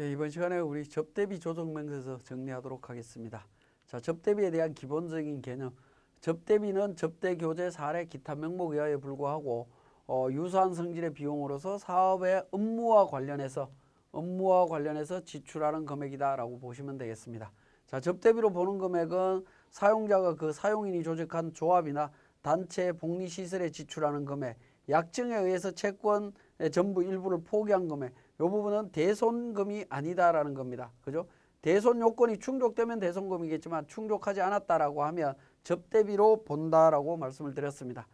예, 이번 시간에 우리 접대비 조정 명세서 정리하도록 하겠습니다. 자, 접대비에 대한 기본적인 개념. 접대비는 접대 교재 사례 기타 명목에 의하여 불구하고 어, 유사한 성질의 비용으로서 사업의 업무와 관련해서 업무와 관련해서 지출하는 금액이다라고 보시면 되겠습니다. 자, 접대비로 보는 금액은 사용자가 그 사용인이 조직한 조합이나 단체 복리 시설에 지출하는 금액, 약정에 의해서 채권의 전부 일부를 포기한 금액, 이 부분은 대손금이 아니다라는 겁니다. 그죠? 대손 요건이 충족되면 대손금이겠지만 충족하지 않았다라고 하면 접대비로 본다라고 말씀을 드렸습니다.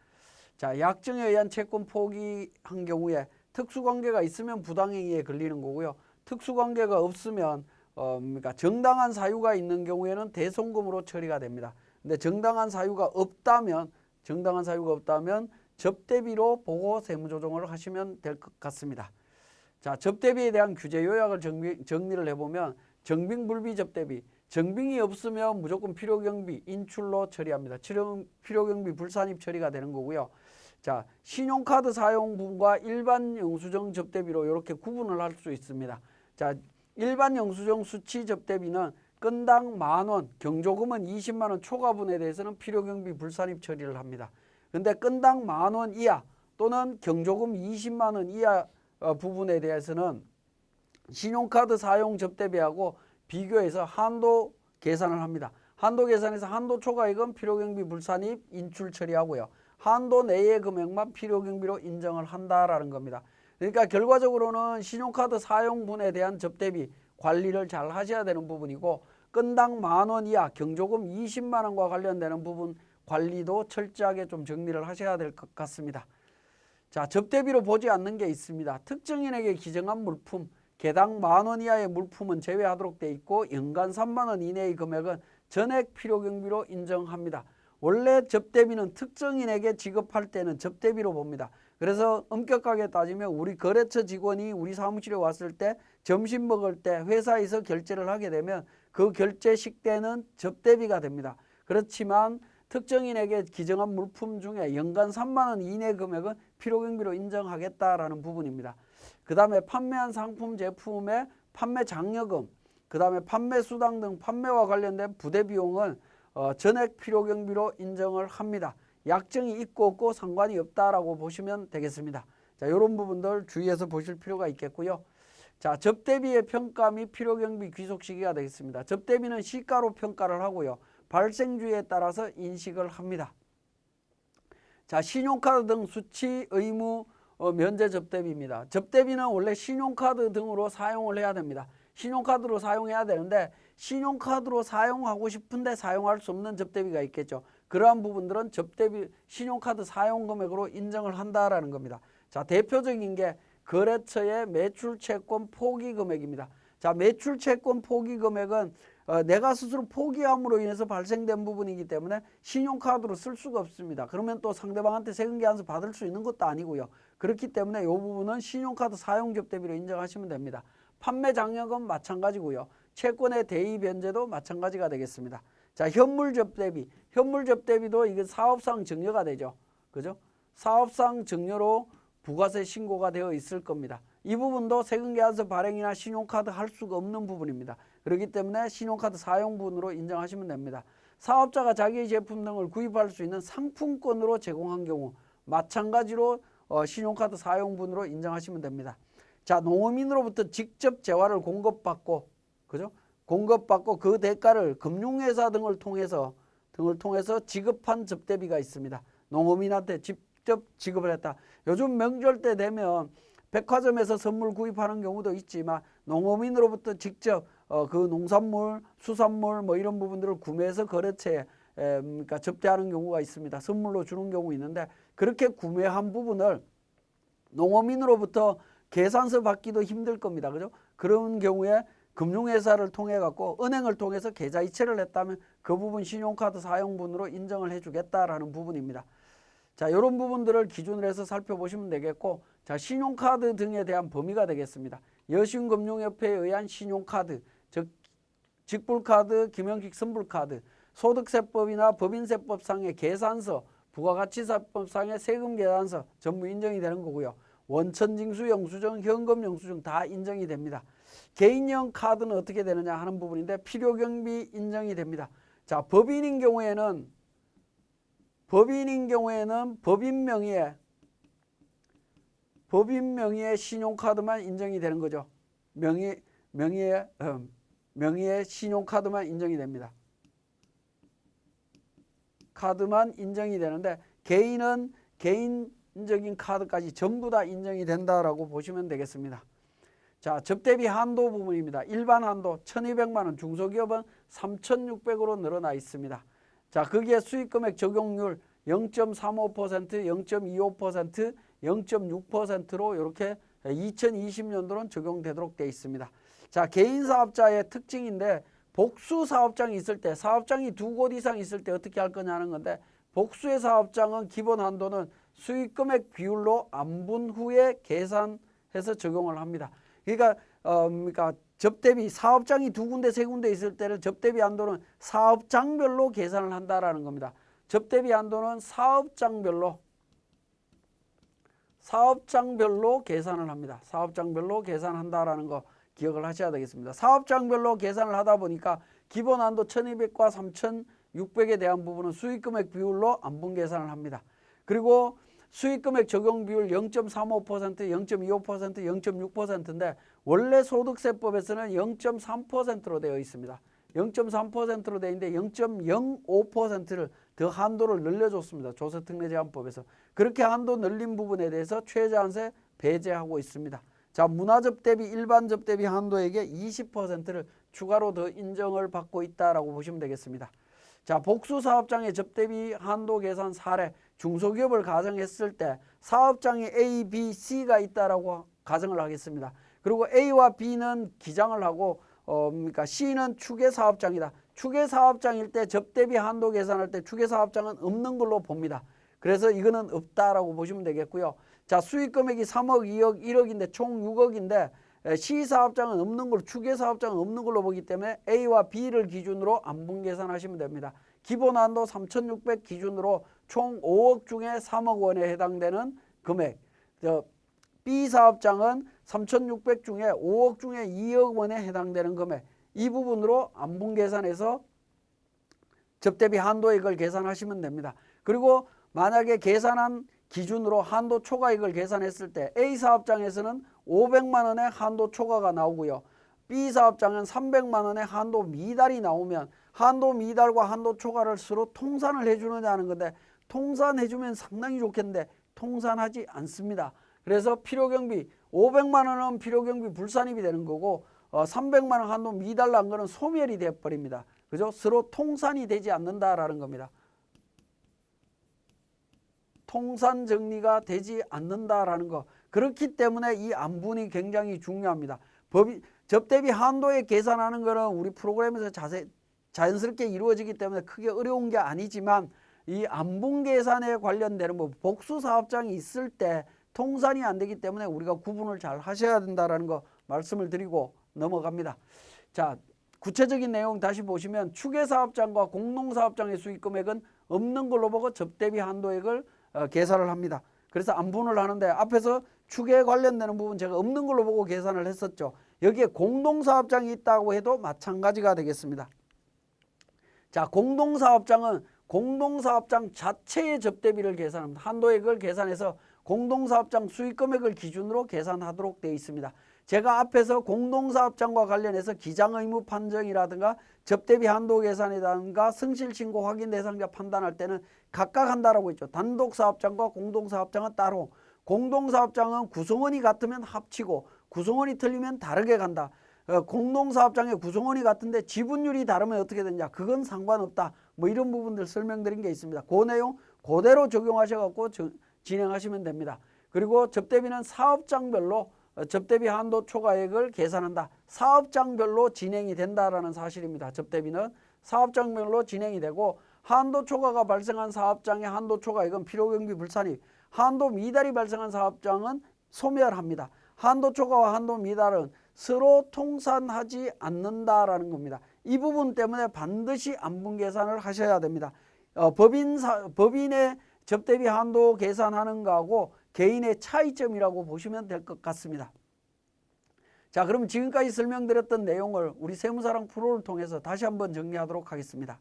자, 약정에 의한 채권 포기한 경우에 특수관계가 있으면 부당행위에 걸리는 거고요. 특수관계가 없으면 어, 그러니까 정당한 사유가 있는 경우에는 대손금으로 처리가 됩니다. 근데 정당한 사유가 없다면 정당한 사유가 없다면 접대비로 보고 세무조정을 하시면 될 것 같습니다. 자, 접대비에 대한 규제 요약을 정리, 정리를 해보면 정빙불비 접대비, 정빙이 없으면 무조건 필요경비 인출로 처리합니다. 필요, 필요경비 불산입 처리가 되는 거고요. 자, 신용카드 사용분과 일반 영수증 접대비로 이렇게 구분을 할 수 있습니다. 자, 일반 영수증 수치 접대비는 건당 만 원, 경조금은 20만 원 초과분에 대해서는 필요경비 불산입 처리를 합니다. 근데 건당 만원 이하 또는 경조금 20만 원 이하 어, 부분에 대해서는 신용카드 사용 접대비하고 비교해서 한도 계산을 합니다. 한도 계산에서 한도 초과액은 필요경비 불산입 인출 처리하고요. 한도 내의 금액만 필요경비로 인정을 한다라는 겁니다. 그러니까 결과적으로는 신용카드 사용분에 대한 접대비 관리를 잘 하셔야 되는 부분이고 건당 만 원 이하 경조금 20만 원과 관련되는 부분 관리도 철저하게 좀 정리를 하셔야 될 것 같습니다. 자, 접대비로 보지 않는 게 있습니다. 특정인에게 기증한 물품, 개당 만 원 이하의 물품은 제외하도록 돼 있고 연간 3만 원 이내의 금액은 전액 필요 경비로 인정합니다. 원래 접대비는 특정인에게 지급할 때는 접대비로 봅니다. 그래서 엄격하게 따지면 우리 거래처 직원이 우리 사무실에 왔을 때 점심 먹을 때 회사에서 결제를 하게 되면 그 결제 식대는 접대비가 됩니다. 그렇지만 특정인에게 기정한 물품 중에 연간 3만 원 이내 금액은 필요 경비로 인정하겠다라는 부분입니다. 그 다음에 판매한 상품 제품의 판매 장려금, 그 다음에 판매 수당 등 판매와 관련된 부대 비용은 어, 전액 필요 경비로 인정을 합니다. 약정이 있고 없고 상관이 없다라고 보시면 되겠습니다. 자, 이런 부분들 주의해서 보실 필요가 있겠고요. 자, 접대비의 평가 및 필요 경비 귀속 시기가 되겠습니다. 접대비는 시가로 평가를 하고요. 발생주에 따라서 인식을 합니다. 자, 신용카드 등 수치 의무 어, 면제 접대비입니다. 접대비는 원래 신용카드 등으로 사용을 해야 됩니다. 신용카드로 사용해야 되는데 신용카드로 사용하고 싶은데 사용할 수 없는 접대비가 있겠죠. 그러한 부분들은 접대비 신용카드 사용 금액으로 인정을 한다라는 겁니다. 자, 대표적인 게 거래처의 매출 채권 포기 금액입니다. 자, 매출 채권 포기 금액은 어, 내가 스스로 포기함으로 인해서 발생된 부분이기 때문에 신용카드로 쓸 수가 없습니다. 그러면 또 상대방한테 세금 계산서 받을 수 있는 것도 아니고요. 그렇기 때문에 이 부분은 신용카드 사용 접대비로 인정하시면 됩니다. 판매 장려금 마찬가지고요. 채권의 대위 변제도 마찬가지가 되겠습니다. 자, 현물 접대비. 현물 접대비도 이게 사업상 증여가 되죠. 그죠? 사업상 증여로 부가세 신고가 되어 있을 겁니다. 이 부분도 세금계산서 발행이나 신용카드 할 수가 없는 부분입니다. 그렇기 때문에 신용카드 사용분으로 인정하시면 됩니다. 사업자가 자기의 제품 등을 구입할 수 있는 상품권으로 제공한 경우 마찬가지로 어, 신용카드 사용분으로 인정하시면 됩니다. 자, 농어민으로부터 직접 재화를 공급받고 그죠? 공급받고 그 대가를 금융회사 등을 통해서 등을 통해서 지급한 접대비가 있습니다. 농어민한테 직접 지급을 했다. 요즘 명절 때 되면 백화점에서 선물 구입하는 경우도 있지만 농어민으로부터 직접 어, 그 농산물, 수산물 뭐 이런 부분들을 구매해서 거래처에 에, 그러니까 접대하는 경우가 있습니다. 선물로 주는 경우 있는데 그렇게 구매한 부분을 농어민으로부터 계산서 받기도 힘들 겁니다. 그죠? 그런 경우에 금융회사를 통해 갖고 은행을 통해서 계좌 이체를 했다면 그 부분 신용카드 사용분으로 인정을 해주겠다라는 부분입니다. 자, 이런 부분들을 기준으로 해서 살펴보시면 되겠고, 자, 신용카드 등에 대한 범위가 되겠습니다. 여신금융협회에 의한 신용카드, 즉 직불카드, 김영식 선불카드, 소득세법이나 법인세법상의 계산서, 부가가치세법상의 세금 계산서 전부 인정이 되는 거고요. 원천징수 영수증, 현금 영수증 다 인정이 됩니다. 개인형 카드는 어떻게 되느냐 하는 부분인데 필요경비 인정이 됩니다. 자, 법인인 경우에는 법인인 경우에는 법인 명의의 법인 명의의 신용카드만 인정이 되는 거죠. 명의 명의의 어, 명의의 신용카드만 인정이 됩니다. 카드만 인정이 되는데 개인은 개인적인 카드까지 전부 다 인정이 된다라고 보시면 되겠습니다. 자, 접대비 한도 부분입니다. 일반 한도 1,200만 원, 중소기업은 3,600으로 늘어나 있습니다. 자, 거기에 수익금액 적용률 0.35%, 0.25%, 0.6%로 이렇게 2020년도는 적용되도록 되어 있습니다. 자, 개인 사업자의 특징인데 복수 사업장이 있을 때 사업장이 두 곳 이상 있을 때 어떻게 할 거냐는 건데 복수의 사업장은 기본 한도는 수익금액 비율로 안분 후에 계산해서 적용을 합니다. 그러니까 어 그러니까 접대비 사업장이 두 군데 세 군데 있을 때는 접대비 한도는 사업장별로 계산을 한다라는 겁니다. 접대비 한도는 사업장별로 사업장별로 계산을 합니다. 사업장별로 계산한다라는 거 기억을 하셔야 되겠습니다. 사업장별로 계산을 하다 보니까 기본 한도 1200과 3600에 대한 부분은 수익금액 비율로 안분 계산을 합니다. 그리고 수익금액 적용 비율 0.35%, 0.25%, 0.6%인데 원래 소득세법에서는 0.3%로 되어 있습니다. 0.3%로 되어 있는데 0.05%를 더 한도를 늘려줬습니다. 조세특례 제한법에서. 그렇게 한도 늘린 부분에 대해서 최저한세 배제하고 있습니다. 자, 문화접 대비, 일반접 대비 한도액의 20%를 추가로 더 인정을 받고 있다라고 보시면 되겠습니다. 자, 복수 사업장의 접대비 한도 계산 사례 중소기업을 가정했을 때 사업장에 A, B, C가 있다라고 가정을 하겠습니다. 그리고 A와 B는 기장을 하고 어, 그러니까 C는 추계 사업장이다. 추계 사업장일 때 접대비 한도 계산할 때 추계 사업장은 없는 걸로 봅니다. 그래서 이거는 없다라고 보시면 되겠고요. 자, 수익 금액이 3억, 2억, 1억인데 총 6억인데 C 사업장은 없는 걸로 추계 사업장은 없는 걸로 보기 때문에 A와 B를 기준으로 안분 계산하시면 됩니다. 기본 한도 3,600 기준으로 총 5억 중에 3억 원에 해당되는 금액. 저 B 사업장은 3,600 중에 5억 중에 2억 원에 해당되는 금액. 이 부분으로 안분 계산해서 접대비 한도액을 계산하시면 됩니다. 그리고 만약에 계산한 기준으로 한도 초과액을 계산했을 때 A 사업장에서는 500만 원의 한도 초과가 나오고요. B 사업장은 300만 원의 한도 미달이 나오면 한도 미달과 한도 초과를 서로 통산을 해주느냐는 건데 통산해주면 상당히 좋겠는데 통산하지 않습니다. 그래서 필요경비 500만 원은 필요경비 불산입이 되는 거고 어, 300만 원 한도 미달 난 거는 소멸이 돼 버립니다. 그죠? 서로 통산이 되지 않는다라는 겁니다. 통산 정리가 되지 않는다라는 거. 그렇기 때문에 이 안분이 굉장히 중요합니다. 법이 접대비 한도에 계산하는 거는 우리 프로그램에서 자세 자연스럽게 이루어지기 때문에 크게 어려운 게 아니지만 이 안분 계산에 관련되는 뭐 복수 사업장이 있을 때 통산이 안 되기 때문에 우리가 구분을 잘 하셔야 된다라는 거 말씀을 드리고 넘어갑니다. 자, 구체적인 내용 다시 보시면 추계 사업장과 공농 사업장의 수익 금액은 없는 걸로 보고 접대비 한도액을 어, 계산을 합니다. 그래서 안분을 하는데 앞에서 축에 관련되는 부분 제가 없는 걸로 보고 계산을 했었죠. 여기에 공동사업장이 있다고 해도 마찬가지가 되겠습니다. 자, 공동사업장은 공동사업장 자체의 접대비를 계산합니다. 한도액을 계산해서 공동사업장 수익금액을 기준으로 계산하도록 되어 있습니다. 제가 앞에서 공동사업장과 관련해서 기장 의무 판정이라든가 접대비 한도 계산이라든가 성실신고 확인 대상자 판단할 때는 각각 한다라고 했죠. 단독 사업장과 공동 사업장은 따로 공동사업장은 구성원이 같으면 합치고 구성원이 틀리면 다르게 간다. 어, 공동사업장의 구성원이 같은데 지분율이 다르면 어떻게 되냐 그건 상관없다 뭐 이런 부분들 설명드린 게 있습니다 그 내용 그대로 적용하셔 갖고 진행하시면 됩니다 그리고 접대비는 사업장별로 어, 접대비 한도 초과액을 계산한다. 사업장별로 진행이 된다라는 사실입니다. 접대비는 사업장별로 진행이 되고 한도 초과가 발생한 사업장의 한도 초과액은 필요경비 불산입, 한도 미달이 발생한 사업장은 소멸합니다. 한도 초과와 한도 미달은 서로 통산하지 않는다라는 겁니다. 이 부분 때문에 반드시 안분 계산을 하셔야 됩니다. 어, 법인 사, 법인의 접대비 한도 계산하는 거하고 개인의 차이점이라고 보시면 될 것 같습니다. 자, 그럼 지금까지 설명드렸던 내용을 우리 세무사랑 프로를 통해서 다시 한번 정리하도록 하겠습니다.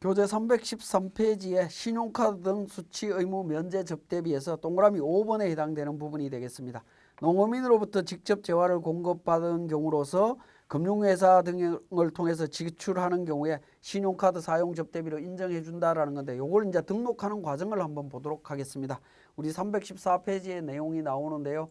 교재 313페이지에 신용카드 등 수취 의무 면제 접대비에서 동그라미 5번에 해당되는 부분이 되겠습니다. 농어민으로부터 직접 재화를 공급받은 경우로서 금융회사 등을 통해서 지출하는 경우에 신용카드 사용 접대비로 인정해 준다라는 건데 요걸 이제 등록하는 과정을 한번 보도록 하겠습니다. 우리 314페이지의 내용이 나오는데요.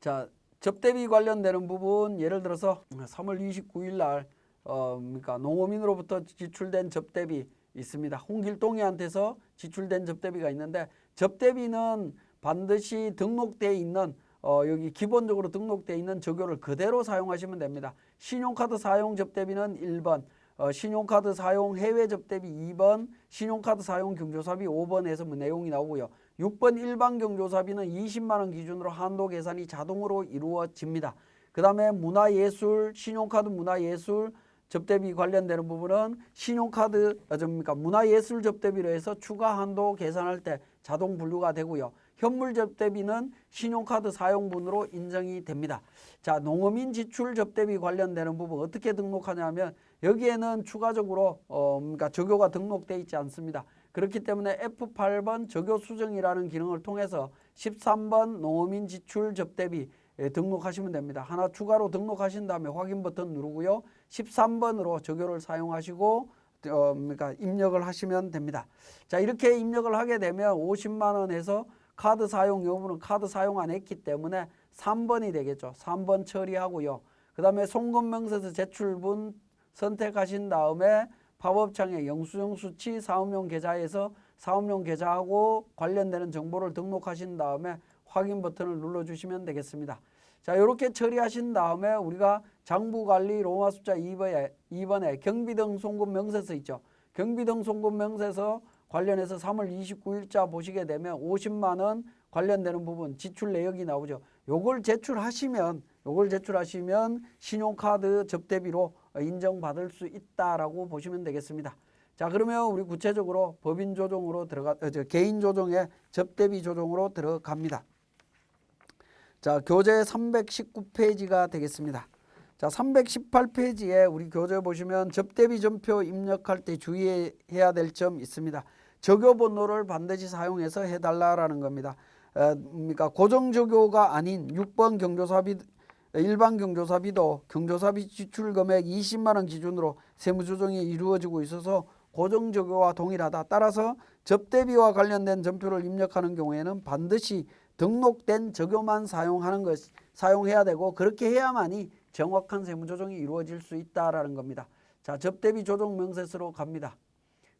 자, 접대비 관련되는 부분 예를 들어서 3월 29일 날 어, 그러니까 농어민으로부터 지출된 접대비 있습니다. 홍길동이한테서 지출된 접대비가 있는데 접대비는 반드시 등록돼 있는 어, 여기 기본적으로 등록돼 있는 적요를 그대로 사용하시면 됩니다. 신용카드 사용 접대비는 1번, 어, 신용카드 사용 해외 접대비 2번, 신용카드 사용 경조사비 5번에서 뭐 내용이 나오고요. 6번 일반 경조사비는 20만 원 기준으로 한도 계산이 자동으로 이루어집니다. 그 다음에 문화예술, 신용카드 문화예술 접대비 관련되는 부분은 신용카드, 어, 접니까 문화예술 접대비로 해서 추가 한도 계산할 때 자동 분류가 되고요. 현물 접대비는 신용카드 사용분으로 인정이 됩니다. 자, 농어민 지출 접대비 관련되는 부분 어떻게 등록하냐면 여기에는 추가적으로 어, 그러니까 적요가 등록돼 있지 않습니다. 그렇기 때문에 F8번 적요 수정이라는 기능을 통해서 13번 농어민 지출 접대비 예, 등록하시면 됩니다. 하나 추가로 등록하신 다음에 확인 버튼 누르고요. 13번으로 적요를 사용하시고 어, 그러니까 입력을 하시면 됩니다. 자, 이렇게 입력을 하게 되면 50만 원에서 카드 사용 여부는 카드 사용 안 했기 때문에 3번이 되겠죠. 3번 처리하고요. 그 다음에 송금명세서 제출분 선택하신 다음에 팝업창에 영수증 수치 사업용 계좌에서 사업용 계좌하고 관련되는 정보를 등록하신 다음에 확인 버튼을 눌러주시면 되겠습니다. 자, 이렇게 처리하신 다음에 우리가 장부관리 로마 숫자 2번에, 2번에 경비등 송금 명세서 있죠. 경비등 송금 명세서 관련해서 3월 29일자 보시게 되면 50만 원 관련되는 부분 지출 내역이 나오죠. 요걸 제출하시면 요걸 제출하시면 신용카드 접대비로 인정받을 수 있다라고 보시면 되겠습니다. 자 그러면 우리 구체적으로 법인 조정으로 들어가 어, 저 개인 조정에 접대비 조정으로 들어갑니다. 자 교재 319페이지가 되겠습니다. 자 318페이지에 우리 교재 보시면 접대비 전표 입력할 때 주의해야 될 점 있습니다. 적요 번호를 반드시 사용해서 해달라라는 겁니다. 어, 그러니까 고정 적요가 아닌 6번 경조사비 일반 경조사비도 경조사비 지출 금액 20만 원 기준으로 세무 조정이 이루어지고 있어서 고정 적요와 동일하다. 따라서 접대비와 관련된 전표를 입력하는 경우에는 반드시 등록된 적요만 사용하는 것 사용해야 되고 그렇게 해야만이 정확한 세무 조정이 이루어질 수 있다라는 겁니다. 자, 접대비 조정 명세서로 갑니다.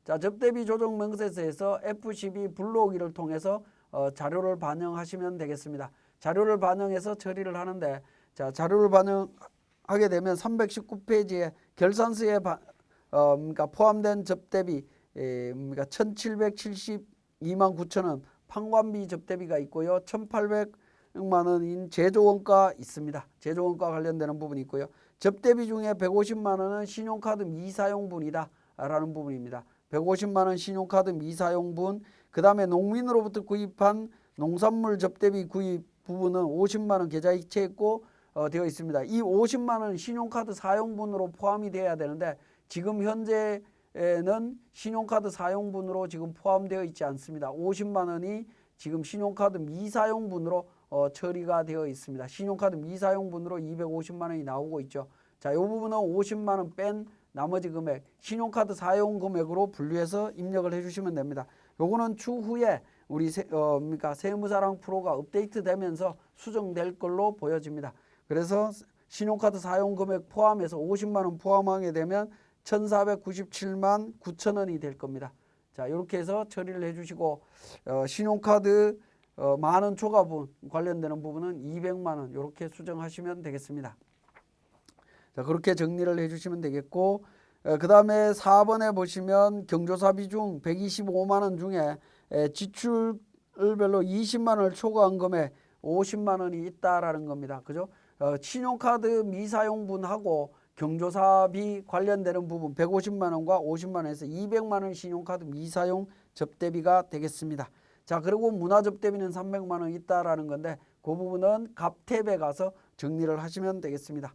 자, 접대비 조정 명세서에서 F12 불러오기를 통해서 어, 자료를 반영하시면 되겠습니다. 자료를 반영해서 처리를 하는데 자, 자료를 반영하게 되면 319페이지에 결산서에 바, 어, 그러니까 포함된 접대비 에, 그러니까 1,772만 9천 원 판관비 접대비가 있고요. 1,800만 원인 제조원가 있습니다. 제조원가 관련되는 부분이 있고요. 접대비 중에 150만 원은 신용카드 미사용분이다 라는 부분입니다. 150만 원 신용카드 미사용분 그 다음에 농민으로부터 구입한 농산물 접대비 구입 부분은 50만 원 계좌 이체했고 어, 되어 있습니다. 이 50만 원 신용카드 사용분으로 포함이 돼야 되는데 지금 현재는 신용카드 사용분으로 지금 포함되어 있지 않습니다. 50만 원이 지금 신용카드 미사용분으로 어, 처리가 되어 있습니다. 신용카드 미사용분으로 250만 원이 나오고 있죠. 자, 이 부분은 50만 원뺀 나머지 금액 신용카드 사용 금액으로 분류해서 입력을 해주시면 됩니다. 요거는 추후에 우리 세, 어, 그러니까 세무사랑 프로가 업데이트되면서 수정될 걸로 보여집니다. 그래서 신용카드 사용 금액 포함해서 50만 원 포함하게 되면 1,497만 9천 원이 될 겁니다. 자, 이렇게 해서 처리를 해주시고 어, 신용카드 어, 만원 초과분 관련되는 부분은 200만 원 이렇게 수정하시면 되겠습니다. 자, 그렇게 정리를 해 주시면 되겠고 그 다음에 4번에 보시면 경조사비 중 125만 원 중에 에, 지출별로 20만 원을 초과한 금액 50만 원이 있다라는 겁니다. 그죠? 어, 신용카드 미사용분하고 경조사비 관련되는 부분 150만 원과 50만 원에서 200만 원 신용카드 미사용 접대비가 되겠습니다. 자, 그리고 문화접대비는 300만 원 있다라는 건데 그 부분은 갑 탭에 가서 정리를 하시면 되겠습니다.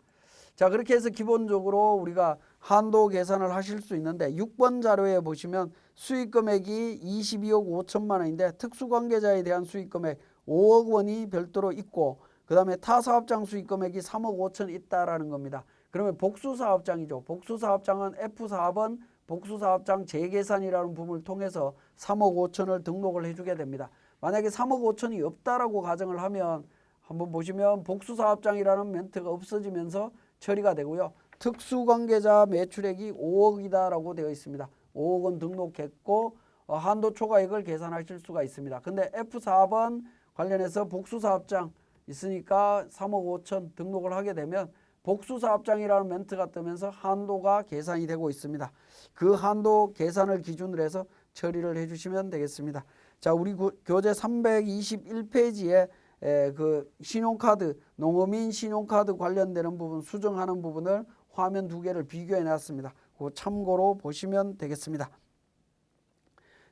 자 그렇게 해서 기본적으로 우리가 한도 계산을 하실 수 있는데 6번 자료에 보시면 수익 금액이 22억 5천만 원인데 특수 관계자에 대한 수익 금액 5억 원이 별도로 있고 그 다음에 타 사업장 수익 금액이 3억 5천 있다라는 겁니다. 그러면 복수 사업장이죠. 복수 사업장은 F4번 복수 사업장 재계산이라는 부분을 통해서 3억 5천을 등록을 해 주게 됩니다. 만약에 3억 5천이 없다라고 가정을 하면 한번 보시면 복수 사업장이라는 멘트가 없어지면서 처리가 되고요. 특수관계자 매출액이 5억이다라고 되어 있습니다. 5억은 등록했고 어, 한도 초과액을 계산하실 수가 있습니다. 근데 F4번 관련해서 복수 사업장 있으니까 3억 5천 등록을 하게 되면 복수 사업장이라는 멘트가 뜨면서 한도가 계산이 되고 있습니다. 그 한도 계산을 기준으로 해서 처리를 해주시면 되겠습니다. 자, 우리 구- 교재 321페이지에 에, 그 신용카드 농어민 신용카드 관련되는 부분 수정하는 부분을 화면 두 개를 비교해 놨습니다. 그 참고로 보시면 되겠습니다.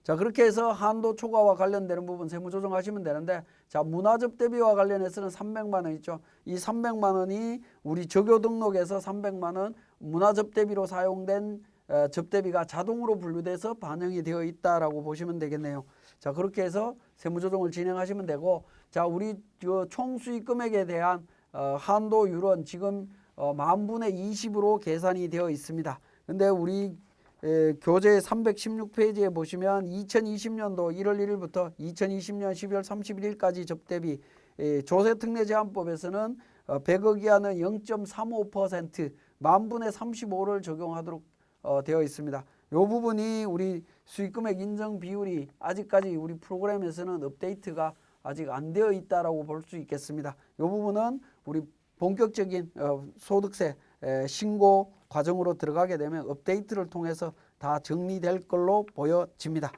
자 그렇게 해서 한도 초과와 관련되는 부분 세무 조정하시면 되는데 자 문화적 대비와 관련해서는 300만 원 있죠. 이 300만 원이 우리 적요 등록에서 300만 원 문화적 대비로 사용된 어, 접대비가 자동으로 분류돼서 반영이 되어 있다라고 보시면 되겠네요. 자 그렇게 해서 세무 조정을 진행하시면 되고 자 우리 그 총 수익 금액에 대한 어, 한도 율은 지금 어, 만 분의 20으로 계산이 되어 있습니다. 근데 우리 에, 교재 316페이지에 보시면 2020년도 1월 1일부터 2020년 12월 31일까지 접대비 에, 조세특례 제한법에서는 어, 100억 이하는 0.35% 만분의 35를 적용하도록 어, 되어 있습니다. 이 부분이 우리 수익금액 인정 비율이 아직까지 우리 프로그램에서는 업데이트가 아직 안 되어 있다라고 볼 수 있겠습니다. 이 부분은 우리 본격적인 어, 소득세 에, 신고 과정으로 들어가게 되면 업데이트를 통해서 다 정리될 걸로 보여집니다.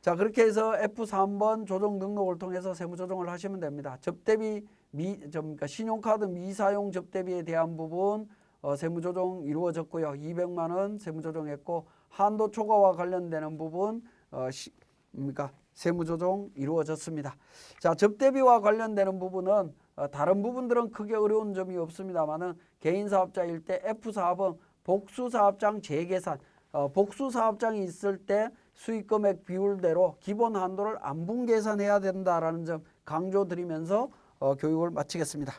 자 그렇게 해서 F3번 조정 등록을 통해서 세무 조정을 하시면 됩니다. 접대비 미, 저, 그러니까 신용카드 미사용 접대비에 대한 부분 어, 세무 조정 이루어졌고요. 200만 원 세무 조정했고 한도 초과와 관련되는 부분 어, 시, 그러니까 세무 조정 이루어졌습니다. 자 접대비와 관련되는 부분은 어, 다른 부분들은 크게 어려운 점이 없습니다만은 개인 사업자일 때 F4번 복수 사업장 재계산 어, 복수 사업장이 있을 때 수익 금액 비율대로 기본 한도를 안분 계산해야 된다라는 점 강조드리면서 어, 교육을 마치겠습니다.